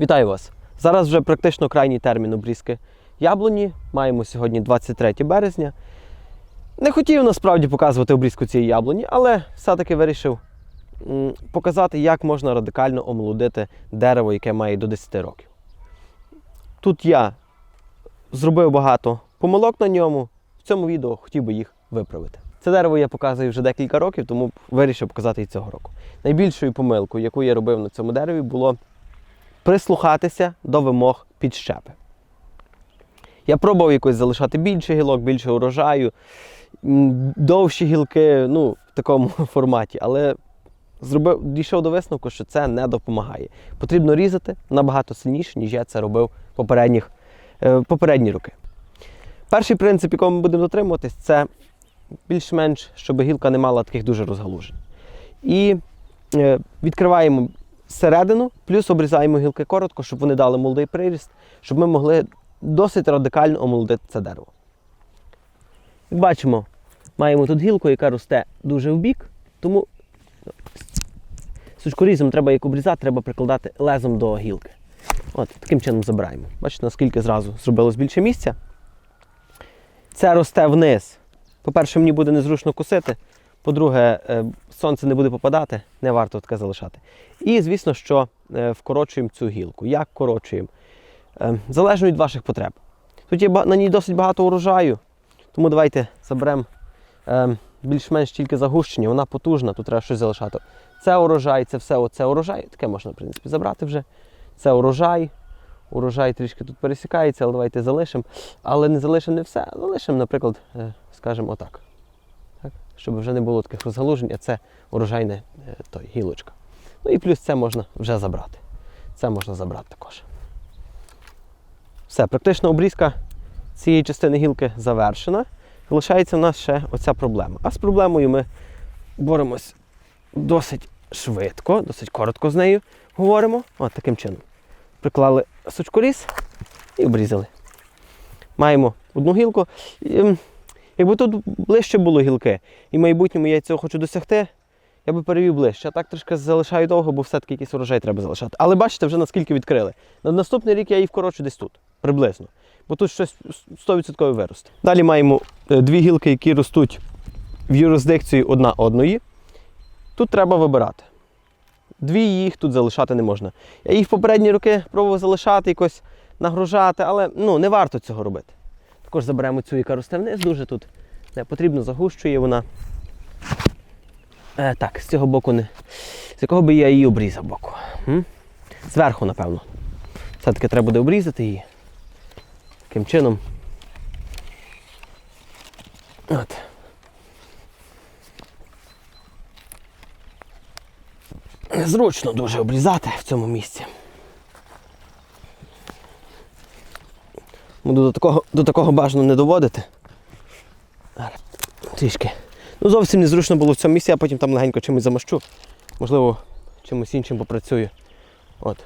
Вітаю вас! Зараз вже практично крайній термін обрізки яблуні. Маємо сьогодні 23 березня. Не хотів насправді показувати обрізку цієї яблуні, але все-таки вирішив показати, як можна радикально омолодити дерево, яке має до 10 років. Тут я зробив багато помилок на ньому. В цьому відео хотів би їх виправити. Це дерево я показую вже декілька років, тому вирішив показати і цього року. Найбільшою помилкою, яку я робив на цьому дереві, було прислухатися до вимог підщепи. Я пробував якось залишати більше гілок, більше урожаю, довші гілки, ну, в такому форматі, але зробив, дійшов до висновку, що це не допомагає. Потрібно різати набагато сильніше, ніж я це робив попередніх, е, попередні роки. Перший принцип, якого ми будемо дотримуватись, це більш-менш, щоб гілка не мала таких дуже розгалужень. І е, відкриваємо середину, плюс обрізаємо гілки коротко, щоб вони дали молодий приріст, щоб ми могли досить радикально омолодити це дерево. Як бачимо, маємо тут гілку, яка росте дуже вбік, тому сучкорізом треба як обрізати, треба прикладати лезом до гілки. От, таким чином забираємо. Бачите, наскільки зразу зробилось більше місця. Це росте вниз. По-перше, мені буде незручно косити. По-друге, е, сонце не буде попадати, не варто таке залишати. І, звісно, що е, вкорочуємо цю гілку. Як корочуємо? Е, Залежно від ваших потреб. Тут є на ній досить багато урожаю, тому давайте заберемо більш-менш тільки загущення, вона потужна, тут треба щось залишати. Це урожай, це все оце урожай. Таке можна, в принципі, забрати вже. Це урожай. Урожай трішки тут пересікається, але давайте залишимо. Але не залишимо не все, залишимо, наприклад, скажімо отак. Щоб вже не було таких розгалужень, а це урожайне е, той, гілочка. Ну і плюс це можна вже забрати. Це можна забрати також. Все, практично обрізка цієї частини гілки завершена. Залишається в нас ще оця проблема. А з проблемою ми боремось досить швидко, досить коротко з нею говоримо. От таким чином. Приклали сучкоріз і обрізали. Маємо одну гілку. Якби тут ближче було гілки, і в майбутньому я цього хочу досягти, я би перевів ближче. А так трішки залишаю довго, бо все-таки якийсь урожай треба залишати. Але бачите, вже наскільки відкрили. На наступний рік я її вкорочу десь тут, приблизно. Бо тут щось 100% виросте. Далі маємо е, дві гілки, які ростуть в юрисдикції одна одної. Тут треба вибирати. Дві їх тут залишати не можна. Я їх в попередні роки пробував залишати, якось нагружати, але ну, не варто цього робити. Також заберемо цю, яка росте вниз, дуже тут не потрібно, загущує вона. Е, так, з цього боку не. З якого би я її обрізав боку? М? Зверху, напевно. Все-таки треба буде обрізати її. Таким чином. От. Зручно дуже обрізати в цьому місці. Буду до такого, до такого бажано не доводити. Трішки. Ну, зовсім незручно було в цьому місці, а потім там легенько чимось замащу. Можливо, чимось іншим попрацюю. От.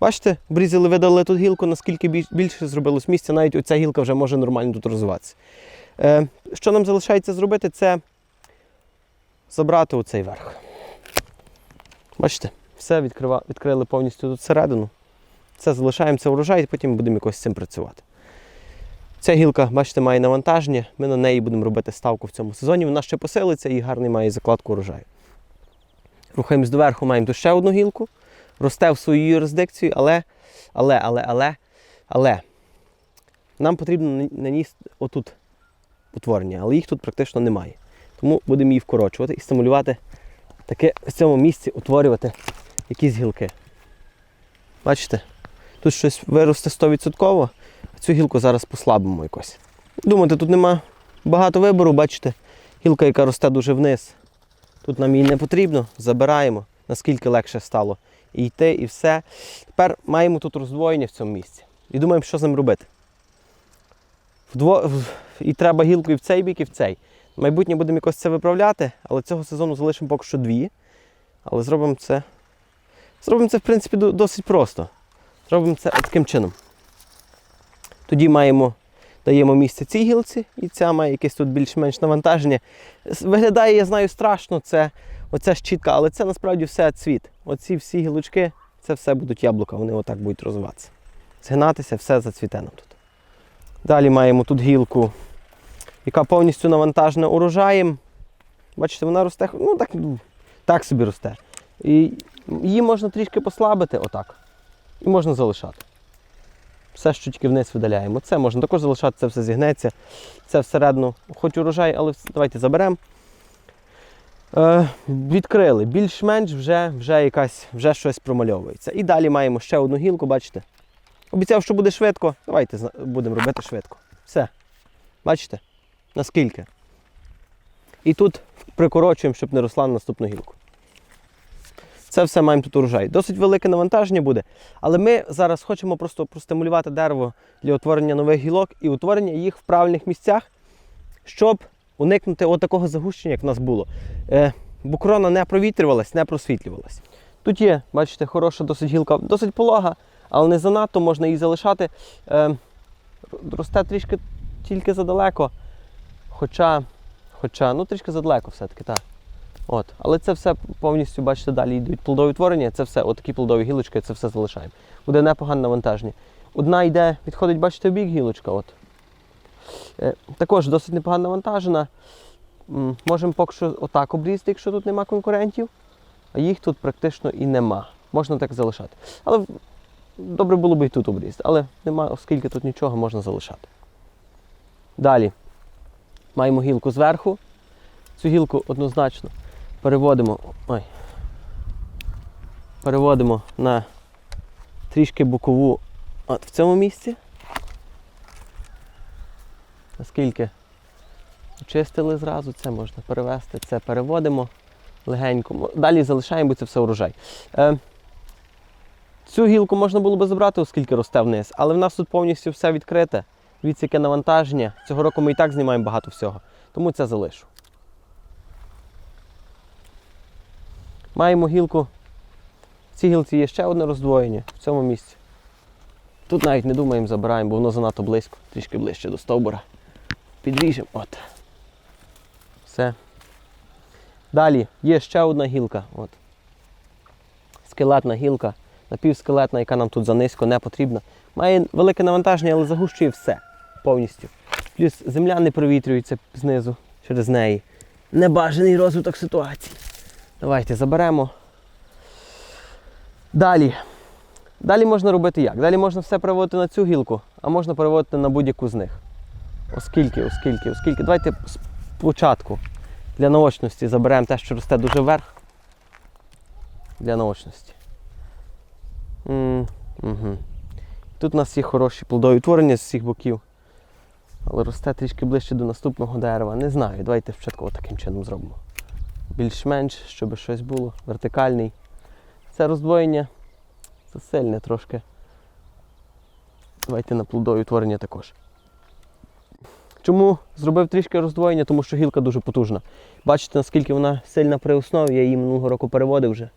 Бачите, обрізали, видали тут гілку, наскільки більше зробилось місця, навіть оця гілка вже може нормально тут розвиватися. Е, що нам залишається зробити, це забрати оцей верх. Бачите, все відкрива, відкрили повністю тут середину. Це залишаємо це урожай і потім будемо якось з цим працювати. Ця гілка, бачите, має навантаження. Ми на неї будемо робити ставку в цьому сезоні. Вона ще посилиться і гарний має закладку урожаю. Рухаємось доверху, маємо тут ще одну гілку. Росте в свою юрисдикцію, але, але, але, але, але нам потрібно наніс отут утворення, але їх тут практично немає. Тому будемо її вкорочувати і стимулювати таке в цьому місці утворювати якісь гілки. Бачите? Тут щось виросте 100%, а цю гілку зараз послабимо якось. Думаєте, тут нема багато вибору, бачите, гілка, яка росте дуже вниз. Тут нам її не потрібно, забираємо, наскільки легше стало і йти, і все. Тепер маємо тут роздвоєння в цьому місці. І думаємо, що з ним робити. Вдво... І треба гілку і в цей бік, і в цей. Майбутнє будемо якось це виправляти, але цього сезону залишимо поки що дві. Але зробимо це. Зробимо це, в принципі, досить просто. Зробимо це таким чином. Тоді маємо, даємо місце цій гілці, і ця має якесь тут більш-менш навантаження. Виглядає, я знаю, страшно, це оця щітка, але це насправді все цвіт. Оці всі гілочки це все будуть яблука, вони отак будуть розвиватися. Згинатися, все зацвіте нам тут. Далі маємо тут гілку, яка повністю навантажена урожаєм. Бачите, вона росте, ну так, так собі росте. І її можна трішки послабити, отак. І можна залишати. Все, що тільки вниз видаляємо. Це можна також залишати, це все зігнеться. Це всередину, хоч урожай, але давайте заберемо. Е, відкрили. Більш-менш вже, вже, якась, вже щось промальовується. І далі маємо ще одну гілку, бачите? Обіцяв, що буде швидко. Давайте будемо робити швидко. Все. Бачите? Наскільки? І тут прикорочуємо, щоб не росла на наступну гілку. Це все маємо тут урожай. Досить велике навантаження буде, але ми зараз хочемо просто простимулювати дерево для утворення нових гілок і утворення їх в правильних місцях, щоб уникнути от такого загущення, як в нас було. Е, бо крона не провітрювалась, не просвітлювалась. Тут є, бачите, хороша досить гілка, досить полога, але не занадто можна її залишати. Е, росте трішки тільки задалеко. Хоча, хоча, ну трішки задалеко все-таки, так. От. Але це все повністю, бачите, далі йдуть плодові творення, це все, отакі плодові гілочки, це все залишаємо. Буде непогане навантаження. Одна йде, відходить, бачите, в бік гілочка. От. Е, також досить непогано навантажена. Можемо поки що отак обрізати, якщо тут нема конкурентів, а їх тут практично і нема. Можна так залишати. Але добре було б і тут обрізати, але нема, оскільки тут нічого, можна залишати. Далі маємо гілку зверху. Цю гілку однозначно переводимо, ой, переводимо на трішки бокову от в цьому місці. Наскільки очистили зразу, це можна перевести, це переводимо легенько. Далі залишаємо, бо це все урожай. Е, цю гілку можна було би забрати, оскільки росте вниз, але в нас тут повністю все відкрите. Дивіться, яке навантаження. Цього року ми і так знімаємо багато всього. Тому це залишу. Маємо гілку. В цій гілці є ще одне роздвоєння в цьому місці. Тут навіть не думаємо, забираємо, бо воно занадто близько, трішки ближче до стовбура. Підріжемо. От. Все. Далі є ще одна гілка. От. Скелетна гілка, напівскелетна, яка нам тут занизько не потрібна. Має велике навантаження, але загущує все повністю. Плюс земля не провітрюється знизу через неї. Небажаний розвиток ситуації. Давайте заберемо. Далі. Далі можна робити як? Далі можна все переводити на цю гілку, а можна переводити на будь-яку з них. Оскільки, оскільки, оскільки. Давайте спочатку для наочності заберемо те, що росте дуже вверх. Для наочності. угу. Тут у нас є хороші плодові творення з всіх боків. Але росте трішки ближче до наступного дерева. Не знаю. Давайте спочатку таким чином зробимо. Більш-менш, щоб щось було. Вертикальний. Це роздвоєння засильне трошки. Давайте на плодові творення також. Чому зробив трішки роздвоєння? Тому що гілка дуже потужна. Бачите, наскільки вона сильна при основі, я її минулого року переводив вже.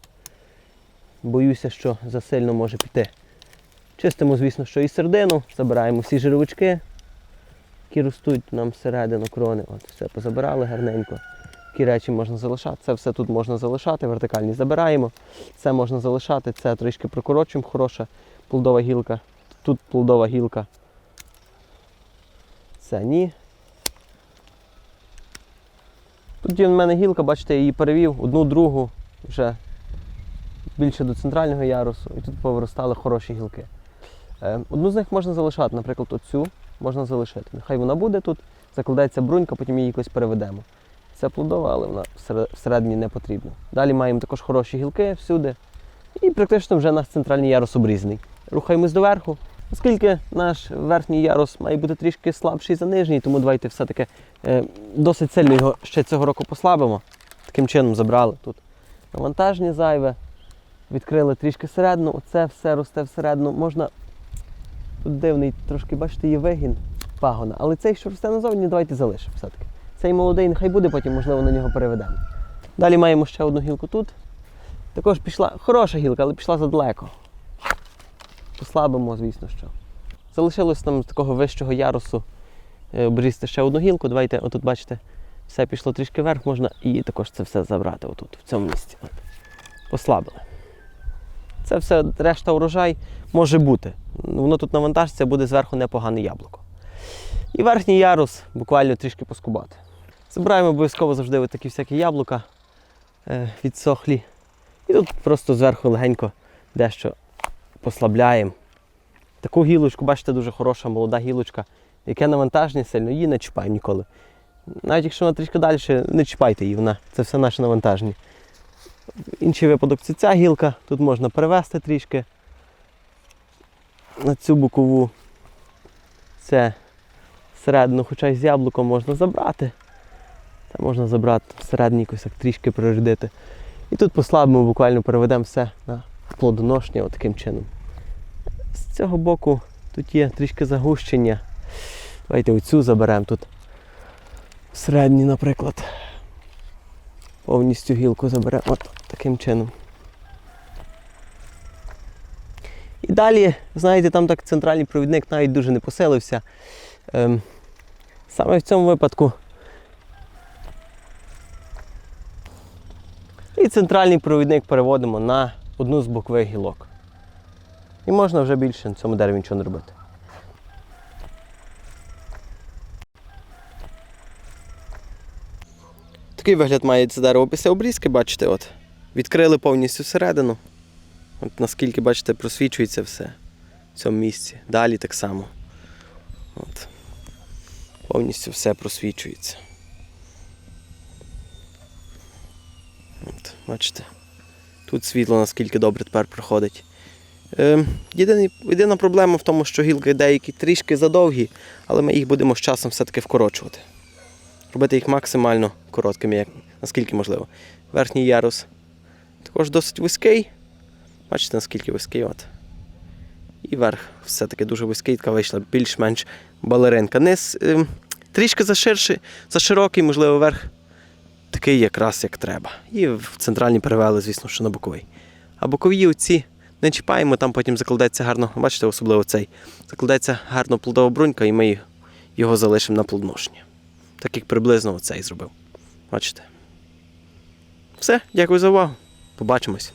Боюся, що засильно може піти. Чистимо, звісно, що і середину, забираємо всі жировички, які ростуть нам всередину крони. От, все позабирали гарненько. Такі речі можна залишати. Це все тут можна залишати, вертикальні забираємо. Це можна залишати, це трішки прикорочуємо, хороша плодова гілка. Тут плодова гілка. Це ні. Тут в мене гілка, бачите, я її перевів, одну другу вже більше до центрального ярусу, і тут повиростали хороші гілки. Е, Одну з них можна залишати, наприклад, оцю можна залишити. Нехай вона буде тут, закладається брунька, потім її якось переведемо. Це плодова, але вона всередині не потрібна. Далі маємо також хороші гілки всюди. І практично вже наш центральний ярус обрізаний. Рухаємось доверху. Оскільки наш верхній ярус має бути трішки слабший за нижній, тому давайте все-таки е, досить сильно його ще цього року послабимо. Таким чином забрали тут навантаження зайве, відкрили трішки середину, оце все росте всередину. Можна. Тут дивний, трошки, бачите, є вигін пагона. Але цей, що росте назовні, давайте залишимо все-таки. Цей молодий нехай буде, потім, можливо, на нього переведемо. Далі маємо ще одну гілку тут. Також пішла хороша гілка, але пішла задалеко. Послабимо, звісно, що. Залишилось нам з такого вищого ярусу е, обрізти ще одну гілку. Давайте, отут бачите, все пішло трішки вверх, можна і також це все забрати отут, в цьому місці. Послабили. Це все решта урожай може бути. Воно тут навантажиться, буде зверху непогане яблуко. І верхній ярус буквально трішки поскубати. Збираємо обов'язково завжди от такі всякі яблука е, відсохлі. І тут просто зверху легенько дещо послабляємо. Таку гілочку, бачите, дуже хороша молода гілочка. Яке навантаження сильно, її не чіпаємо ніколи. Навіть якщо вона трішки далі, не чіпайте її, вона, це все наше навантаження. Інший випадок це ця гілка, тут можна перевести трішки на цю бокову. Це середину, хоча й з яблуком можна забрати. Та можна забрати всередині якось так трішки прирядити. І тут послабимо, буквально переведемо все на плодоношення отаким чином. З цього боку тут є трішки загущення. Давайте оцю заберемо тут. Середній, наприклад. Повністю гілку заберемо от таким чином. І далі, знаєте, там так центральний провідник навіть дуже не поселився. Ем, саме в цьому випадку. І центральний провідник переводимо на одну з бокових гілок. І можна вже більше на цьому дереві нічого не робити. Такий вигляд має це дерево після обрізки, бачите, от. Відкрили повністю середину. От наскільки, бачите, просвічується все в цьому місці. Далі так само. От. Повністю все просвічується. От, бачите. Тут світло наскільки добре тепер проходить. Е, єдиний, єдина проблема в тому, що гілки деякі трішки задовгі, але ми їх будемо з часом все-таки вкорочувати. Робити їх максимально короткими, як, наскільки можливо. Верхній ярус також досить вузький. Бачите, наскільки вузький. От. І верх все-таки дуже вузький, така вийшла більш-менш балеринка. Низ е, трішки заширший, заширокий, можливо, верх такий якраз як треба. І в центральні перевели, звісно, що на боковий. А бокові оці не чіпаємо, там потім закладеться гарно, бачите, особливо цей. Закладеться гарно плодова брунька, і ми його залишимо на плодоношення. Так як приблизно оцей зробив. Бачите? Все, дякую за увагу. Побачимось.